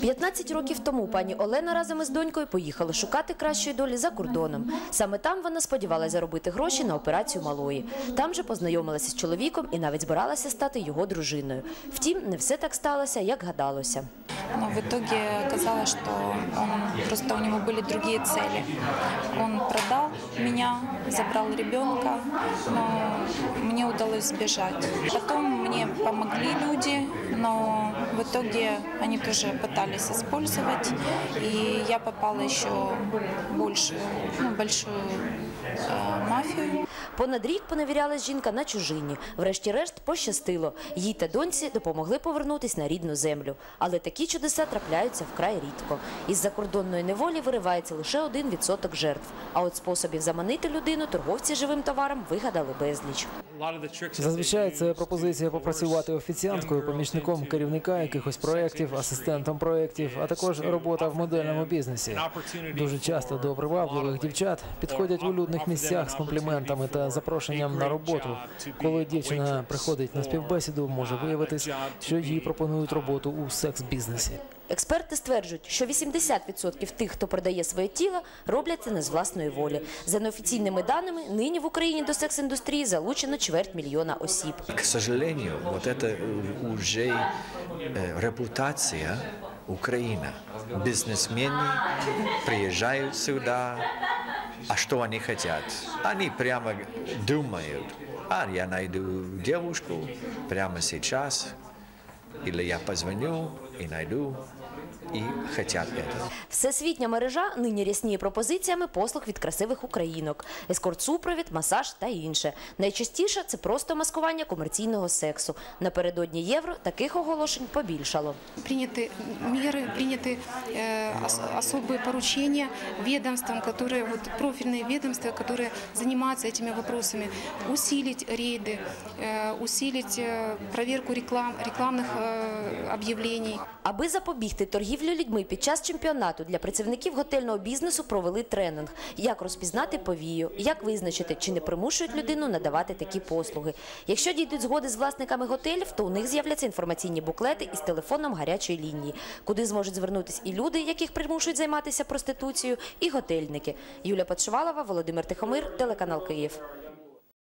15 років тому пані Олена разом із донькою поїхали шукати кращої долі за кордоном. Саме там вона сподівалася заробити гроші на операцію малої. Там же познайомилася з чоловіком і навіть збиралася стати його дружиною. Втім, не все так сталося, як гадалося. Но в итоге оказалось, что он просто у него были другие цели. Он продал меня, забрал ребенка, но мне удалось сбежать. Потом мне помогли люди, но в итоге они тоже пытались использовать, и я попала еще больше, ну, большую э, мафию. Понад рік поневірялась жінка на чужині. Врешті-решт пощастило. Їй та доньці допомогли повернутись на рідну землю. Але такі чудеса трапляються вкрай рідко. Із закордонної неволі виривається лише один відсоток жертв. А от способів заманити людину торговці живим товаром вигадали безліч. Зазвичай це пропозиція попрацювати офіціанткою, помічником керівника якихось проєктів, асистентом проєктів, а також робота в модельному бізнесі. Дуже часто до привабливих дівчат підходять у людних місцях з компліментами та запрошенням на роботу. Коли дівчина приходить на співбесіду, може виявитись, що їй пропонують роботу у секс-бізнесі. Експерти стверджують, що 80% тих, хто продає своє тіло, роблять це не з власної волі. За неофіційними даними, нині в Україні до секс-індустрії залучено чверть мільйона осіб. К сожалению, вот это э, уже э, репутация Украины. Бизнесмены приезжают сюда, а что они хотят? Они прямо думают, а я найду девушку прямо сейчас, или я позвоню и найду, и хотят это. Всесвітня мережа нині рясніє пропозиціями послуг від красивих українок, ескорт-супровід, масаж та інше. Найчастіше це просто маскування комерційного сексу. Напередодні євро таких оголошень побільшало. приняты меры, приняты э, ос- особые поручения ведомствам, которые вот профильные ведомства, которые занимаются этими вопросами, усилить рейды, э, усилить э, проверку реклам, рекламных э, объявлений. Аби запобігти торгівлі людьми під час чемпіонату для працівників готельного бізнесу провели тренинг, як розпізнати повію, як визначити, чи не примушують людину надавати такі послуги. Якщо дійдуть згоди з власниками готелів, то у них з'являться інформаційні буклети із телефоном гарячої лінії, куди зможуть звернутися і люди, яких примушують займатися проституцією, і готельники. Юлія Подшивалова, Володимир Тихомир, телеканал Київ.